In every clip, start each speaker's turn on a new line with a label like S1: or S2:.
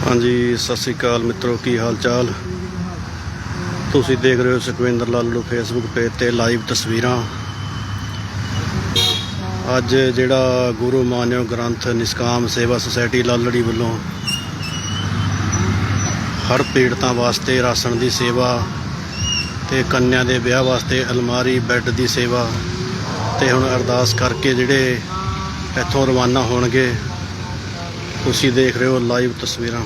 S1: ਹਾਂਜੀ, ਸਤਿ ਸ੍ਰੀ ਅਕਾਲ ਮਿੱਤਰੋ, ਕੀ ਹਾਲ ਚਾਲ ਤੁਸੀਂ ਦੇਖ ਰਹੇ ਹੋ ਸੁਖਵਿੰਦਰ ਲਾਲੂ ਫੇਸਬੁੱਕ ਪੇਜ ਤੇ ਲਾਈਵ ਤਸਵੀਰਾਂ। ਅੱਜ ਜਿਹੜਾ ਗੁਰੂ ਮਾਨਿਓ ਗ੍ਰੰਥ ਨਿਸਕਾਮ ਸੇਵਾ ਸੁਸਾਇਟੀ ਲਾਲੜੀ ਵੱਲੋਂ ਹਰ ਪੀੜਤਾਂ ਵਾਸਤੇ ਰਾਸ਼ਨ ਦੀ ਸੇਵਾ ਤੇ ਕੰਨਿਆ ਦੇ ਵਿਆਹ ਵਾਸਤੇ ਅਲਮਾਰੀ, ਬੈੱਡ ਦੀ ਸੇਵਾ ਤੇ ਹੁਣ ਅਰਦਾਸ ਕਰਕੇ ਜਿਹੜੇ ਇੱਥੋਂ ਰਵਾਨਾ ਹੋਣਗੇ। ਤੁਸੀਂ ਦੇਖ ਰਹੇ ਹੋ ਲਾਈਵ ਤਸਵੀਰਾਂ।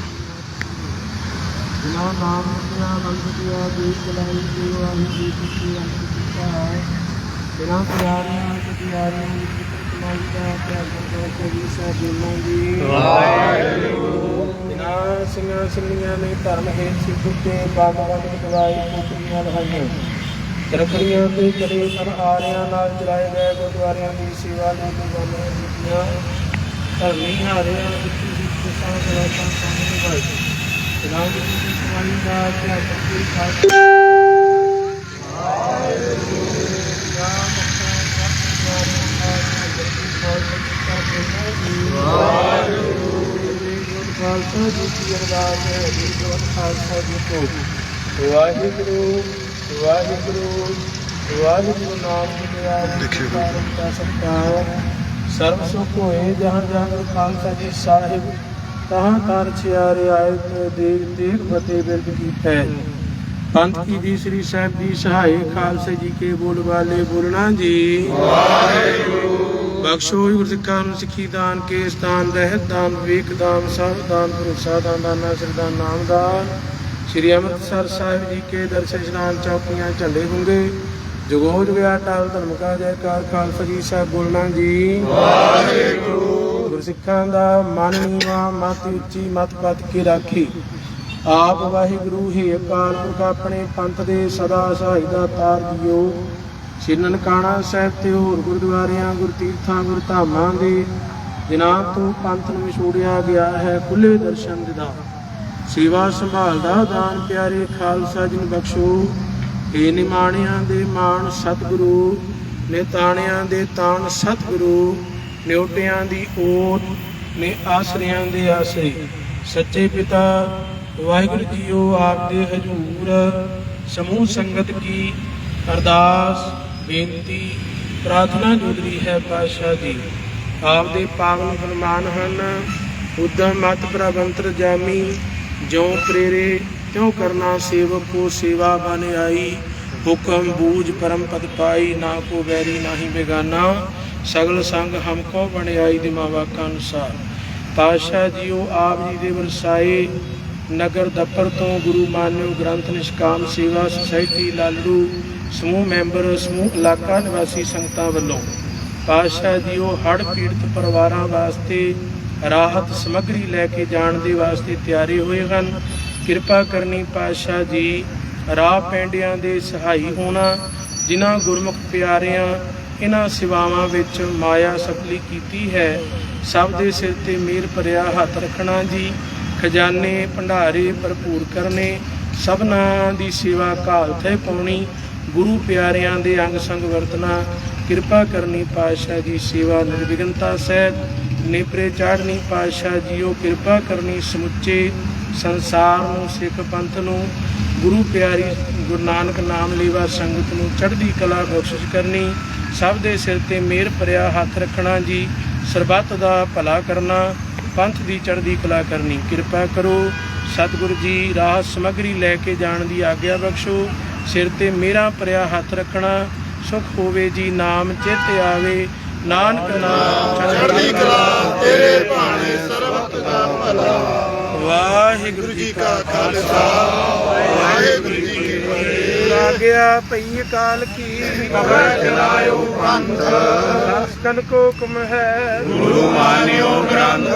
S2: ਬਿਨਾ ਨਾਮ ਬਿਨਾ ਬੰਦਿਆ ਦੀ ਕਲਾਈ ਦੀ ਵਾਹੀ ਦੀ ਕੀਤੀ ਅੰਕਿਤਾ ਹੈ। ਬਿਨਾ ਪਿਆਰਿਆਂ ਤੇ ਪਿਆਰਿਆਂ ਦੀ ਫਿਕਰ ਕਮਾਈ ਦਾ ਪਿਆਰ ਕਰੋ ਤੇ ਵੀ ਸਾਜੀਆਂ ਦੀ ਵਾਹਿਗੁਰੂ। ਬਿਨਾ ਸਿੰਘਾਂ ਸਿੰਘੀਆਂ ਨੇ ਧਰਮ ਹੈ ਸਿੱਧ ਤੇ ਬਾਬਾ ਦੀ ਦਵਾਈ ਪੁੱਤਰੀਆਂ ਤੇ ਚਲੇ ਸਨ ਆਰਿਆਂ ਨਾਲ ਚਲਾਏ ਗਏ ਗੁਰਦੁਆਰਿਆਂ ਦੀ ਸੇਵਾ ਨੇ ਗੁਰਬਾਨੀਆਂ ਦਿੱਤੀਆਂ। ਧਰਮੀ ਹਾਰਿਆਂ ਵਿੱਚ ਸਿੱਖ ਸਾਂ ਸਲਾਤਾਂ ਸਾਹਮਣੇ ਨਿਭਾਈ ਰਾਮ ਜੀ ਦੀ ਸਮਾਈ ਦਾ ਧਿਆਨ ਰੱਖੀ ਖਾਸ ਖਾਲਸਾ ਜੀ ਕੀ ਅਰਦਾਸ ਹੈ ਜੀ ਤੋਂ ਖਾਲਸਾ ਜੀ ਤੋਂ ਵਾਹਿਗੁਰੂ ਵਾਹਿਗੁਰੂ ਵਾਹਿਗੁਰੂ ਨਾਮ ਦੀ
S1: ਦੇਖਿਓ।
S2: ਦਾ ਸਤਿਕਾਰ। ਸਰਬ ਸੁਖ ਹੋਏ ਜਹਾਂ ਜਹਾਂ ਖਾਲਸਾ ਜੀ ਸਾਹਿਬ ਤਹਾਂ ਤਰ ਛਿਆਰੇ ਆਏ ਤੇ ਦੇਖ ਦੇਖ ਬਤੇ ਬਿਰਦ ਕੀਤਾ। ਪੰਥ ਕੀ ਦੀ ਸ੍ਰੀ ਸਾਹਿਬ ਦੀ ਸਹਾਇ ਖਾਲਸੇ ਜੀ ਕੇ ਬੋਲ ਵਾਲੇ ਬੋਲਣਾ ਜੀ। ਵਾਹਿਗੁਰੂ। ਬਖਸ਼ੋ ਗੁਰਸਿੱਖਾਂ ਨੂੰ ਸਿੱਖੀ ਦਾਨ ਕੇ ਸਥਾਨ ਰਹਿਤ ਦਾਨ ਵਿਵੇਕ ਦਾਨ ਸਭ ਦਾਨ ਭਰੋਸਾ ਦਾਨ ਦਾਨਾ ਸਰਦਾਨ ਨਾਮ ਦਾਨ ਸ੍ਰੀ ਅੰਮ੍ਰਿਤਸਰ ਸਾਹਿਬ ਜੀ ਕੇ ਦਰਸ਼ਨ ਇਸ਼ਨਾਨ ਚੌਕੀਆਂ ਝੰਡੇ ਗੁੰਗੇ ਜਗੋਜ ਵਿਆਹ ਟਾਲ ਧਰਮ ਕਾ ਜੈਕਾਰ ਖਾਲਸਾ ਜੀ ਸਾਹਿਬ ਬੋਲਣਾ ਜੀ। ਵਾਹਿਗੁਰੂ ਗੁਰਸਿੱਖਾਂ ਦਾ ਮਨ ਨੀਵਾ ਮਤ ਉੱਚੀ ਮਤ ਪਤ ਕੇ ਰਾਖੀ। ਆਪ ਵਾਹਿਗੁਰੂ ਹੀ ਅਕਾਲ ਪੁਰਖ ਆਪਣੇ ਪੰਥ ਦੇ ਸਦਾ ਸਹਾਈ ਦਾ ਤਾਰ ਦਿਓ। ਸ੍ਰੀ ਨਨਕਾਣਾ ਸਾਹਿਬ ਤੇ ਹੋਰ ਗੁਰਦੁਆਰਿਆਂ ਗੁਰਤੀਰਥਾਂ ਗੁਰਧਾਮਾਂ ਦੇ ਦਿਨਾਂ ਤੋਂ ਪੰਥ ਨੂੰ ਛੋੜਿਆ ਗਿਆ ਹੈ ਖੁੱਲੇ ਦਰਸ਼ਨ ਦਿਦਾ ਸੇਵਾ ਸੰਭਾਲ ਦਾ ਦਾਨ ਪਿਆਰੇ ਖਾਲਸਾ ਜੀ ਬਖਸ਼ੋ। ਏ ਨਿਮਾਣਿਆਂ ਦੇ ਮਾਣ ਸਤਿਗੁਰੂ, ਨੇ ਤਾਣਿਆਂ ਦੇ ਤਾਣ ਸਤਿਗੁਰੂ ਨਿਉਟਿਆਂ ਦੀ ਓਟ, ਨੇ ਆਸਰਿਆਂ ਦੇ ਆਸਰੇ। ਸੱਚੇ ਪਿਤਾ, ਵਾਹਿਗੁਰੂ ਜੀਓ, ਆਪ ਦੇ ਹਜੂਰ, ਸਮੂਹ ਸੰਗਤ ਕੀ ਅਰਦਾਸ, ਬੇਨਤੀ, ਪ੍ਰਾਰਥਨਾ ਜੁਦਰੀ ਹੈ ਪਾਤਸ਼ਾਹ ਜੀ। ਆਪ ਦੇ ਪਾਵਨ ਫਰਮਾਨ ਹਨ ਉਦਮ ਮਤ ਪ੍ਰਬੰਤਰ ਜਾਮੀ, ਜਿਉ ਪ੍ਰੇਰੇ ਤਿਉ ਕਰਨਾ ਸੇਵਕ ਕੋ ਸੇਵਾ ਬਨ ਆਈ? ਹੁਕਮ ਬੂਝ ਪਰਮ ਪਦ ਪਾਈ, ਨਾ ਕੋ ਵੈਰੀ ਨਾਹੀ ਬੇਗਾਨਾ। ਸਗਲ ਸੰਗ ਹਮ ਕੋ ਬਣਾਈ ਦਿਮਾਵਾ ਕਾ ਅਨੁਸਾਰ। ਪਾਤਸ਼ਾਹ ਜੀਓ ਆਪ ਜੀ ਦੇ ਵਰਸਾਏ, ਨਗਰ ਦਫ਼ਤਰ ਤੋਂ ਗੁਰੂ ਮਾਨਿਓ ਗ੍ਰੰਥ ਨਿਸ਼ਕਾਮ ਸੇਵਾ ਸੁਸਾਇਟੀ ਲਾਲੜੂ, ਸਮੂਹ ਮੈਂਬਰ, ਸਮੂਹ ਇਲਾਕਾ ਨਿਵਾਸੀ ਸੰਗਤਾਂ ਵੱਲੋਂ। ਪਾਤਸ਼ਾਹ ਜੀਓ ਹੜ੍ਹ ਪੀੜਤ ਪਰਿਵਾਰਾਂ ਵਾਸਤੇ ਰਾਹਤ ਸਮੱਗਰੀ ਲੈ ਕੇ ਜਾਣ ਦੇ ਵਾਸਤੇ ਤਿਆਰੇ ਹੋਏ ਹਨ। ਕਿਰਪਾ ਕਰਨੀ ਪਾਤਸ਼ਾਹ ਜੀ, ਰਾਹ ਪੈਂਡਿਆਂ ਦੇ ਸਹਾਈ ਹੋਣਾ, ਜਿਨ੍ਹਾਂ ਗੁਰਮੁਖ ਪਿਆਰਿਆਂ ਇਹਨਾਂ ਸੇਵਾਵਾਂ ਵਿੱਚ ਮਾਇਆ ਸਫਲੀ ਕੀਤੀ ਹੈ। ਸਭ ਦੇ ਸਿਰ ਤੇ ਮਿਹਰ ਭਰਿਆ ਹੱਥ ਰੱਖਣਾ ਜੀ, ਖਜ਼ਾਨੇ ਭੰਡਾਰੇ ਭਰਪੂਰ ਕਰਨੇ, ਸਭਨਾਂ ਦੀ ਸੇਵਾ ਘਾਲ ਤੇ ਪਾਉਣੀ, ਗੁਰੂ ਪਿਆਰਿਆਂ ਦੇ ਅੰਗ ਸੰਗ ਵਰਤਣਾ। ਕਿਰਪਾ ਕਰਨੀ ਪਾਤਸ਼ਾਹ ਜੀ, ਸੇਵਾ ਨਿਰਵਿਘਨਤਾ ਸਹਿਤ। ਨੇਪਰੇ ਚਾੜਨੀ ਪਾਤਸ਼ਾਹ ਜੀਓ, ਕਿਰਪਾ ਕਰਨੀ ਸਮੁੱਚੇ ਸੰਸਾਰ ਨੂੰ, ਸਿੱਖ ਪੰਥ ਨੂੰ, ਗੁਰੂ ਪਿਆਰੀ ਗੁਰੂ ਨਾਨਕ ਨਾਮ ਲੇਵਾ ਸੰਗਤ ਨੂੰ ਚੜ੍ਹਦੀ ਕਲਾ ਬਖਸ਼ਿਸ਼ ਕਰਨੀ, ਸਭ ਦੇ ਸਿਰ ਤੇ ਮੇਰ ਭਰਿਆ ਹੱਥ ਰੱਖਣਾ ਜੀ, ਸਰਬੱਤ ਦਾ ਭਲਾ ਕਰਨਾ, ਪੰਥ ਦੀ ਚੜ੍ਹਦੀ ਕਲਾ ਕਰਨੀ। ਕਿਰਪਾ ਕਰੋ, ਸਤਿਗੁਰੂ ਜੀ, ਰਾਹ ਸਮਗਰੀ ਲੈ ਕੇ ਜਾਣ ਦੀ ਆਗਿਆ ਬਖਸ਼ੋ, ਸਿਰ ਤੇ ਮੇਰਾ ਭਰਿਆ ਹੱਥ ਰੱਖਣਾ, ਸੁਖ ਹੋਵੇ ਜੀ ਨਾਮ, ਚਿੱਤ ਆਵੇ, ਨਾਨਕ ਨਾਮ, ਚੜ੍ਹਦੀ ਕਲਾ ਤੇਰੇ ਭਾਣੇ ਸਰਬਤ ਦਾ ਭਲਾ। ਵਾਹਿਗੁਰੂ ਜੀ ਕਾ ਖਾਲਸਾ ਵਾਹਿਗੁਰੂ ਜੀ ਕੀ ਫਤਿਹ। ਲਾਗਿਆ ਭਈ ਅਕਾਲ ਕੀ ਕਬਰ ਚਲਾਇਓ ਪੰਥ। ਦਸਕਨ ਕੋ ਹੁਕਮ ਹੈ। ਗੁਰੂ ਮਾਨਿਓ ਗ੍ਰੰਥ।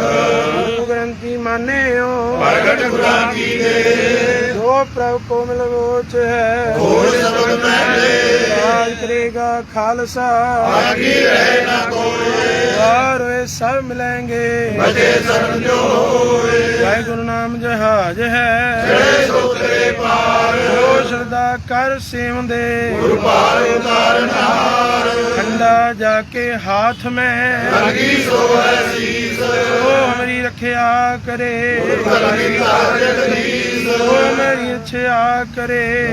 S2: ਗੁਰੂ ਗ੍ਰੰਥੀ ਮਾਨਿਓ। ਪ੍ਰਗਟ ਗੁਰਾਂ ਕੀ ਦੇ। ਜੋ ਪ੍ਰਭ ਕੋ ਮਿਲ ਵੋਚ ਹੈ। ਹੋਏ ਸਬਦ ਮਹਿਲੇ ਰਾਜ ਕਰੇਗਾ ਖਾਲਸਾ। ਆਗੀ ਰਹੇ ਨਾ ਕੋਏ। ਵਾਰੇ ਸਭ ਮਿਲेंगे ਬਤੇ ਸਰਨ ਜੋ ਹੋਏ। ਵਾਹਿਗੁਰੂ ਨਾਮ ਜਹਾਜ ਹੈ। ਜਿਹੜੇ ਸੋਤਰੇ ਕਰ ਸੇਵੰਦੇ ਗੁਰ ਪਾਰ ਉਤਾਰਨਾਰ ਖੰਡਾ ਜਾ ਕੇ ਹਾਥ ਮੈਂ। ਲਗੀ ਸੋ ਸੀਸ ਰੱਖਿਆ ਕਰੇ। ਉਹ ਮੇਰੀ ਇੱਛਾ ਕਰੇ।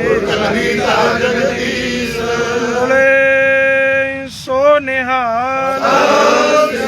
S2: ਬੋਲੇ ਸੋ ਨਿਹਾਲ।
S3: ਬੋਲੇ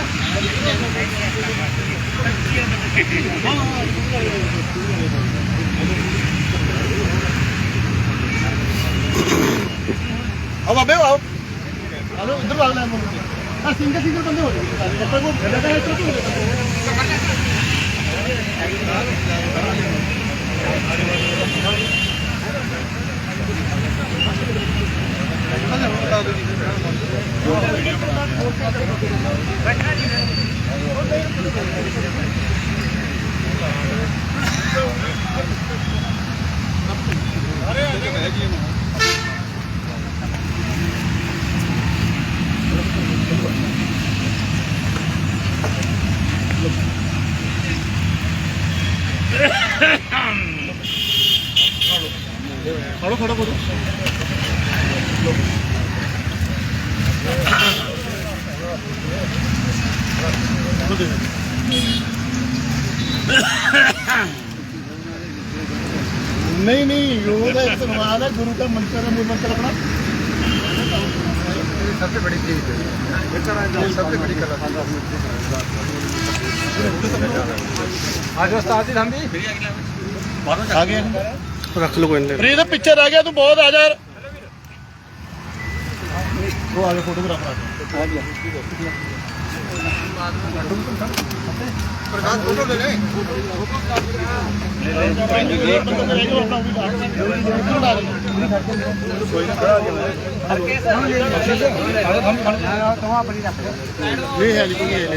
S3: अब अबे आप
S4: हेलो
S3: इधर वाला
S4: है मुझे हाँ सिंगल सिंगल बंदे
S3: हो जाएंगे पर वो लगा है तो तो ਖੜੋ ਖੜੋ ਖੜੋ ਨਹੀਂ ਨਹੀਂ ਯੋਗ ਦਾ ਇੱਕ ਹੈ, ਗੁਰੂ ਦਾ ਮੰਤਰ ਹੈ ਮੂਲ ਮੰਤਰ ਆਪਣਾ मेरी सबसे बड़ी जीत है सबसे बड़ी कला
S4: आज उस्ताद जी हम भी
S2: आ गए रख
S3: लो कोई प्रीत पीछे रह गया तू बहुत आ जा वो आगे फोटोग्राफर आ गया ਪ੍ਰਕਾਸ਼ ਫੋਟੋ ਲੈ ਲੈ ਇਹ ਹੈ ਜੀ ਕੋਈ ਇਹ ਲੈ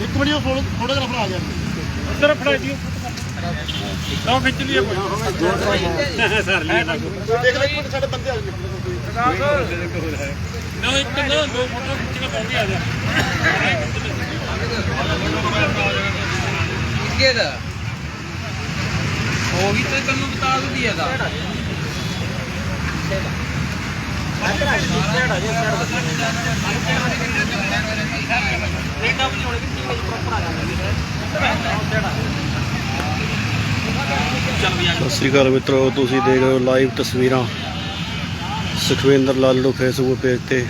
S3: ਇੱਕ ਮਿੰਟ ਉਹ ਫੋਟੋਗ੍ਰਾਫਰ ਆ ਗਿਆ
S2: ਇੱਧਰ ਫੜਾ ਦਿਓ ਲਓ ਖਿੱਚ ਲਈਏ ਕੋਈ ਸਰ ਲੈ
S3: ਦੇਖ ਲੈ ਇੱਕ ਮਿੰਟ ਸਾਡੇ ਬੰਦੇ ਆ ਗਏ
S2: ਨਾ ਇੱਕ ਨਾ ਦੋ ਫੋਟੋ ਖਿੱਚ ਕੇ ਪਾਉਂਦੇ ਆ ਜਾ।
S3: ਸਤਿ ਸ੍ਰੀ ਅਕਾਲ ਮਿੱਤਰੋ, ਤੁਸੀਂ ਦੇਖ ਰਹੇ ਹੋ ਲਾਈਵ ਤਸਵੀਰਾਂ ਸੁਖਵਿੰਦਰ ਲਾਲੂ ਫੇਸਬੁੱਕ ਪੇਜ ਤੇ।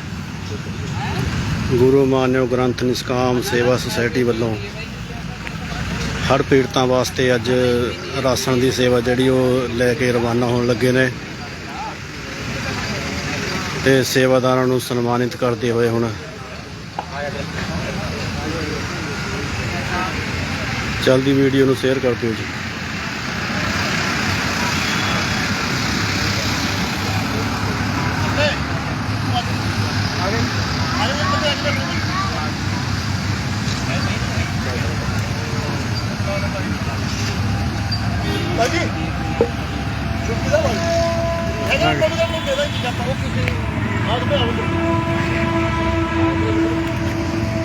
S3: ਗੁਰੂ ਮਾਨਿਓ ਗ੍ਰੰਥ ਨਿਸਕਾਮ ਸੇਵਾ ਸੁਸਾਇਟੀ ਵੱਲੋਂ ਹੜ੍ਹ ਪੀੜਤਾਂ ਵਾਸਤੇ ਅੱਜ ਰਾਸ਼ਨ ਦੀ ਸੇਵਾ ਜਿਹੜੀ ਉਹ ਲੈ ਕੇ ਰਵਾਨਾ ਹੋਣ ਲੱਗੇ ਨੇ ਤੇ ਸੇਵਾਦਾਰਾਂ ਨੂੰ ਸਨਮਾਨਿਤ ਕਰਦੇ ਹੋਏ ਹੁਣ ਜਲਦੀ ਵੀਡੀਓ ਨੂੰ ਸ਼ੇਅਰ ਕਰ ਦਿਓ ਜੀ।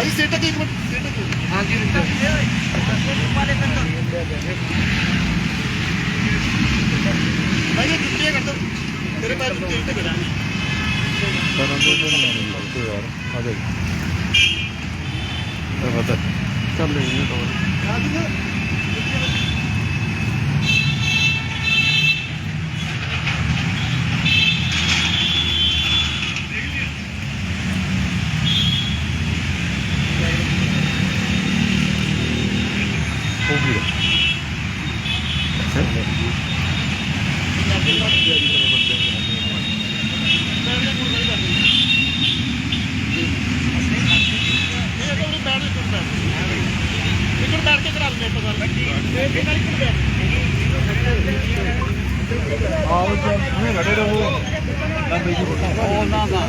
S3: ਭਾਈ
S5: ਸੀਟ ਤੱਕ ਇੱਕ ਮਿੰਟ ਸੀਟ ਤੱਕ
S3: ਹਾਂ ਜੀ
S5: ਭਾਈ ਇਹ ਜੁੱਤੀਆਂ ਕਰ ਦੋ। ਤੇਰੇ ਪੈਰ ਤੇ ਤੇਲ ਤੇ ਬਿਨਾ ਇਹ ਤਾਂ ਕੇ ਕਰਦਾ ਇੱਕ ਮਿੰਟ ਬੈਠ ਕੇ ਕਰਾ ਲੈਂਦੇ ਆਪਾਂ ਗੱਲ ਇਹ ਤੇ ਨਾਲ ਇੱਕ ਮਿੰਟ ਬੈਠ
S3: ਉਹ ਨਾ ਨਾ।